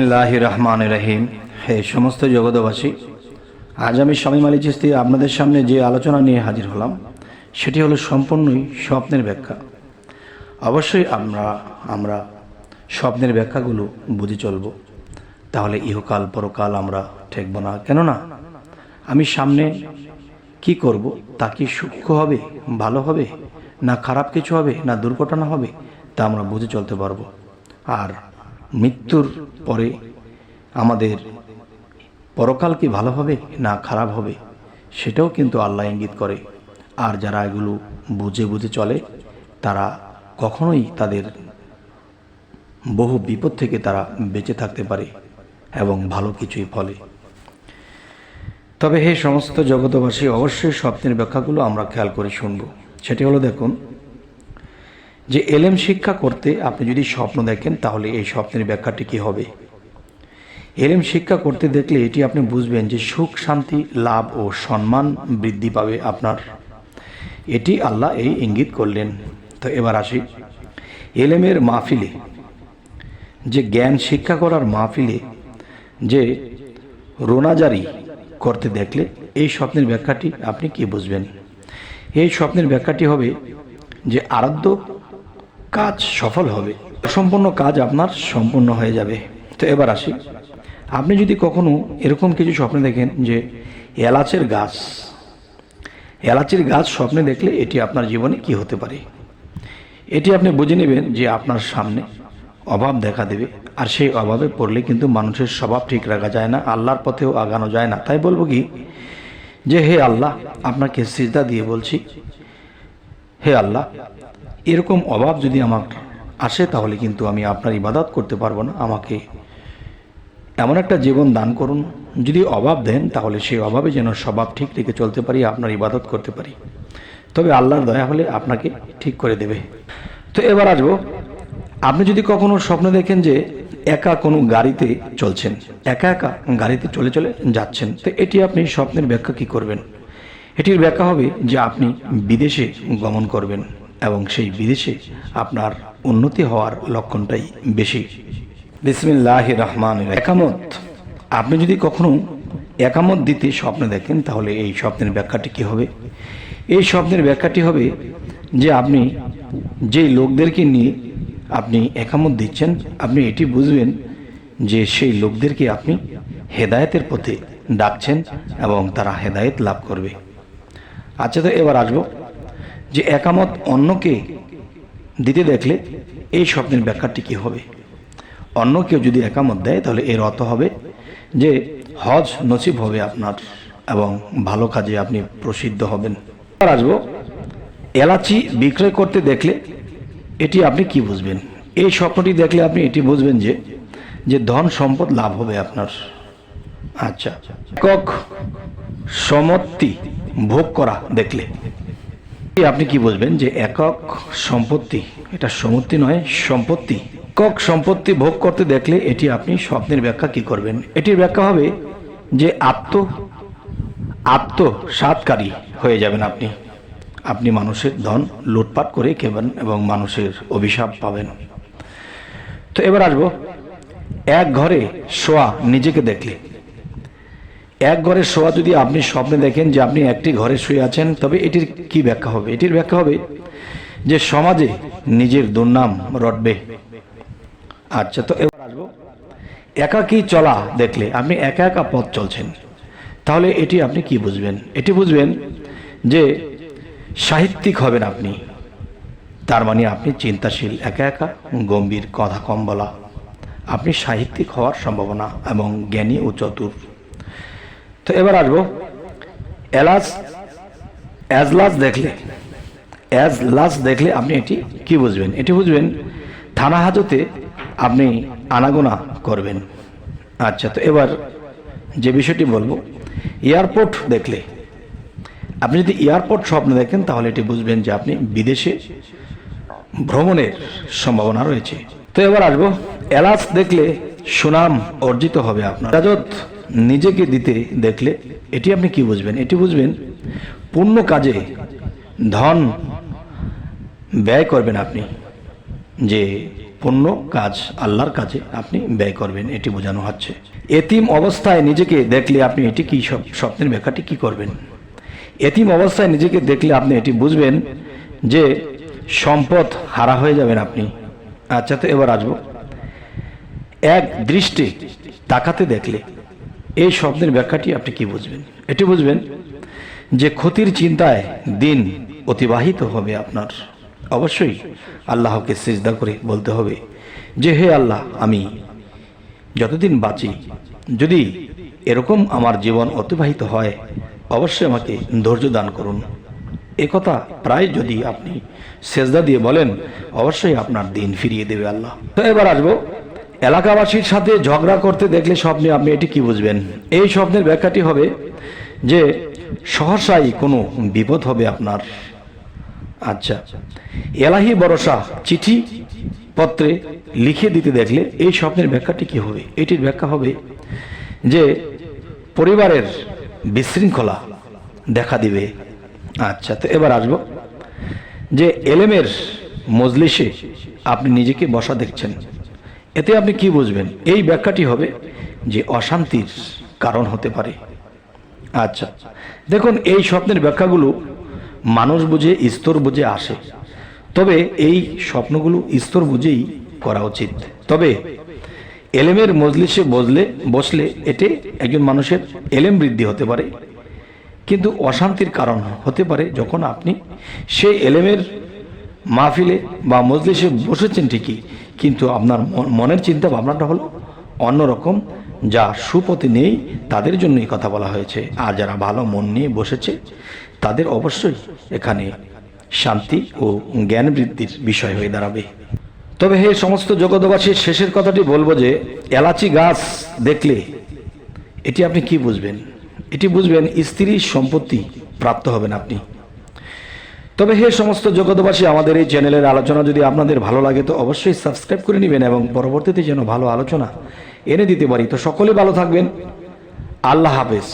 আল্লাহ রহমান রহিম। হে সমস্ত জগতবাসী আজ আমি স্বামী মালি চিস্তি আপনাদের সামনে যে আলোচনা নিয়ে হাজির হলাম, সেটি হলো সম্পূর্ণই স্বপ্নের ব্যাখ্যা। অবশ্যই আমরা আমরা স্বপ্নের ব্যাখ্যাগুলো বুঝে চলব। তাহলে ইহকাল পরকাল আমরা ঠেকব না। কেননা, আমি সামনে কি করব, তা কি সূক্ষ্ম হবে, ভালো হবে, না খারাপ কিছু হবে, না দুর্ঘটনা হবে, তা আমরা বুঝে চলতে পারব। আর মৃত্যুর পরে আমাদের পরকাল কি ভালো হবে না খারাপ হবে, সেটাও কিন্তু আল্লাহ ইঙ্গিত করে। আর যারা এগুলো বুঝে বুঝে চলে, তারা কখনোই তাদের বহু বিপদ থেকে তারা বেঁচে থাকতে পারে এবং ভালো কিছুই ফলে। তবে হে সমস্ত জগতবাসী অবশ্যই স্বপ্নের ব্যাখ্যাগুলো আমরা খেয়াল করে শুনব। সেটি হলো দেখুন যে এলএম শিক্ষা করতে আপনি যদি স্বপ্ন দেখেন, তাহলে এই স্বপ্নের ব্যাখ্যাটি কী হবে? এলএম শিক্ষা করতে দেখলে এটি আপনি বুঝবেন যে সুখ, শান্তি, লাভ ও সম্মান বৃদ্ধি পাবে আপনার। এটি আল্লাহ এই ইঙ্গিত করলেন। তো এবার আসি। এলেমের মাহফিলে, যে জ্ঞান শিক্ষা করার মাহফিলে যে রোনাজারি করতে দেখলে এই স্বপ্নের ব্যাখ্যাটি আপনি কি বুঝবেন? এই স্বপ্নের ব্যাখ্যাটি হবে যে আরাধ্য কাজ সফল হবে, সম্পূর্ণ কাজ আপনার সম্পূর্ণ হয়ে যাবে। তো এবার আসি। আপনি যদি কখনো এরকম কিছু স্বপ্নে দেখেন যে এলাচের গাছ এলাচের গাছ স্বপ্নে দেখলে এটি আপনার জীবনে কি হতে পারে? এটি আপনি বুঝে নেবেন যে আপনার সামনে অভাব দেখা দেবে, আর সেই অভাবে পড়লে কিন্তু মানুষের স্বভাব ঠিক রাখা যায় না, আল্লাহর পথেও আগানো যায় না। তাই বলব কি যে, হে আল্লাহ, আপনাকে সিজদা দিয়ে বলছি, হে আল্লাহ এরকম অভাব যদি আমার আসে, তাহলে কিন্তু আমি আপনার ইবাদত করতে পারব না। আমাকে এমন একটা জীবন দান করুন। যদি অভাব দেন, তাহলে সেই অভাবে যেন স্বভাব ঠিক রেখে চলতে পারি, আপনার ইবাদত করতে পারি। তবে আল্লাহর দয়া হলে আপনাকে ঠিক করে দেবে। তো এবার আসব, আপনি যদি কখনো স্বপ্ন দেখেন যে একা কোনো গাড়িতে চলছেন, একা একা গাড়িতে চলে চলে যাচ্ছেন, তো এটি আপনি স্বপ্নের ব্যাখ্যা কি করবেন? এটির ব্যাখ্যা হবে যে আপনি বিদেশে গমন করবেন। এবং সেই বিদেশে আপনার উন্নতি হওয়ার লক্ষণটাই বেশি। বিসমিল্লাহ রহমান একামত। আপনি যদি কখনো একামত দিতে স্বপ্ন দেখেন, তাহলে এই স্বপ্নের ব্যাখ্যাটি কি হবে? এই স্বপ্নের ব্যাখ্যাটি হবে যে আপনি যেই লোকদেরকে নিয়ে আপনি একামত দিচ্ছেন, আপনি এটি বুঝবেন যে সেই লোকদেরকে আপনি হেদায়েতের পথে ডাকছেন এবং তারা হেদায়েত লাভ করবে। আচ্ছা তো এবার আসব। যে একামত অন্যকে দিতে দেখলে এই স্বপ্নের ব্যাখ্যাটি কি হবে? অন্য কেউ যদি একামত দেয়, তাহলে এর অর্থ হবে যে হজ নসিব হবে আপনার এবং ভালো কাজে আপনি প্রসিদ্ধ হবেন। আসব, এলাচি বিক্রয় করতে দেখলে এটি আপনি কি বুঝবেন? এই স্বপ্নটি দেখলে আপনি এটি বুঝবেন যে যে ধন সম্পদ লাভ হবে আপনার। আচ্ছা কক সমত্তি ভোগ করা দেখলে। আপনি কি বুঝবেন যে একক সম্পত্তি? এটা সমত্তি নয়, সম্পত্তি। একক সম্পত্তি ভোগ করতে দেখলে এটি আপনি স্বপ্নের ব্যাখ্যা কি করবেন? এটির ব্যাখ্যা হবে যে আত্ম, আত্মসাতকারী হয়ে যাবেন আপনি। আপনি মানুষের ধন লুটপাট করে খেবেন এবং মানুষের অভিশাপ পাবেন। তো এবার আসব। এক ঘরে শোয়া নিজেকে দেখলে। এক ঘরে শোয়া যদি আপনি স্বপ্নে দেখেন যে আপনি একটি ঘরে শুয়ে আছেন, তবে এটির কি ব্যাখ্যা হবে? এটির ব্যাখ্যা হবে যে সমাজে নিজের দুর্নাম রটবে। আচ্ছা তো এবার আসব। একাকী চলা দেখলে আপনি একা একা পথ চলছেন। তাহলে এটি আপনি কি বুঝবেন? এটি বুঝবেন যে সাহিত্যিক হবেন আপনি। তার মানে আপনি চিন্তাশীল, একা একা, গম্ভীর, কথা কম বলা। আপনি সাহিত্যিক হওয়ার সম্ভাবনা এবং জ্ঞানী ও চতুর। তো এবার আসব। এলাস অ্যাজলাস দেখলে অ্যাজলাস দেখলে আপনি এটি কি বুঝবেন? এটি বুঝবেন, থানা হাজতে আপনি আনাগোনা করবেন। আচ্ছা তো এবার যে বিষয়টি বলব, এয়ারপোর্ট দেখলে। আপনি যদি এয়ারপোর্ট স্বপ্ন দেখেন, তাহলে এটি বুঝবেন যে আপনি বিদেশে ভ্রমণের সম্ভাবনা রয়েছে। তো এবার আসব, এলাচ দেখলে সুনাম অর্জিত হবে আপনার। রাজত নিজেকে দিতে দেখলে এটি আপনি কি বুঝবেন? এটি বুঝবেন, পূর্ণ কাজে ধন ব্যয় করবেন আপনি, যে পূর্ণ কাজ আল্লাহর কাজে আপনি ব্যয় করবেন, এটি বোঝানো হচ্ছে। এতিম অবস্থায় নিজেকে দেখলে আপনি এটি কি সব, স্বপ্নের ব্যাখ্যাটি কি করবেন? এতিম অবস্থায় নিজেকে দেখলে আপনি এটি বুঝবেন যে সম্পদ হারা হয়ে যাবেন আপনি। আচ্ছা তো এবার আসব। এক দৃষ্টি তাকাতে দেখলে এই শব্দের ব্যাখ্যাটি আপনি কি বুঝবেন? এটি বুঝবেন যে ক্ষতির চিন্তায় দিন অতিবাহিত হবে আপনার। অবশ্যই আল্লাহকে সিজদা করে বলতে হবে যে, হে আল্লাহ, আমি যতদিন বাঁচি, যদি এরকম আমার জীবন অতিবাহিত হয়, অবশ্যই আমাকে ধৈর্য দান করুন। একথা প্রায় যদি আপনি সেজদা দিয়ে বলেন, অবশ্যই আপনার দিন ফিরিয়ে দেবে আল্লাহ। তো এবার আসব এলাকাবাসীর সাথে ঝগড়া করতে দেখলে স্বপ্নে আপনি এটি কি বুঝবেন? এই স্বপ্নের ব্যাখ্যাটি হবে যে সহসাই কোনো বিপদ হবে আপনার। আচ্ছা। এলাহি ভরসা, চিঠি পত্রে লিখে দিতে দেখলে এই স্বপ্নের ব্যাখ্যাটি কি হবে? এটির ব্যাখ্যা হবে যে পরিবারের বিশৃঙ্খলা দেখা দিবে। আচ্ছা তো এবার আসব। যে এলেমের মজলিসে আপনি নিজেকে বসা দেখছেন। এতে আপনি কি বুঝবেন? এই ব্যাখ্যাটি হবে যে অশান্তির কারণ হতে পারে। আচ্ছা দেখুন, এই স্বপ্নের ব্যাখ্যাগুলো মানুষ বুঝে, স্তর বুঝে আসে। তবে এই স্বপ্নগুলো স্তর বুঝেই করা উচিত। তবে এলেমের মজলিসে বসলে বসলে এতে একজন মানুষের এলেম বৃদ্ধি হতে পারে। কিন্তু অশান্তির কারণ হতে পারে যখন আপনি সেই এলেমের মাহফিলে বা মজলিসে বসেছেন ঠিকই কিন্তু আপনার মন- মনের চিন্তা ভাবনাটা হলো অন্যরকম যা সুপতি নেই, তাদের জন্যই কথা বলা হয়েছে। আর যারা ভালো মন নিয়ে বসেছে, তাদের অবশ্যই এখানে শান্তি ও জ্ঞান বৃদ্ধির বিষয় হয়ে দাঁড়াবে। তবে হে সমস্ত জগতবাসীর শেষের কথাটি বলব যে, এলাচি গাছ দেখলে এটি আপনি কি বুঝবেন? এটি বুঝবেন স্ত্রীর সম্পত্তি প্রাপ্ত হবেন আপনি। তবে হে সমস্ত জগতবাসী আমাদের এই চ্যানেলের আলোচনা যদি আপনাদের ভালো লাগে, তো অবশ্যই সাবস্ক্রাইব করে নেবেন এবং পরবর্তীতে যেন ভালো আলোচনা এনে দিতে পারি। তো সকলে ভালো থাকবেন। আল্লাহ হাফেজ।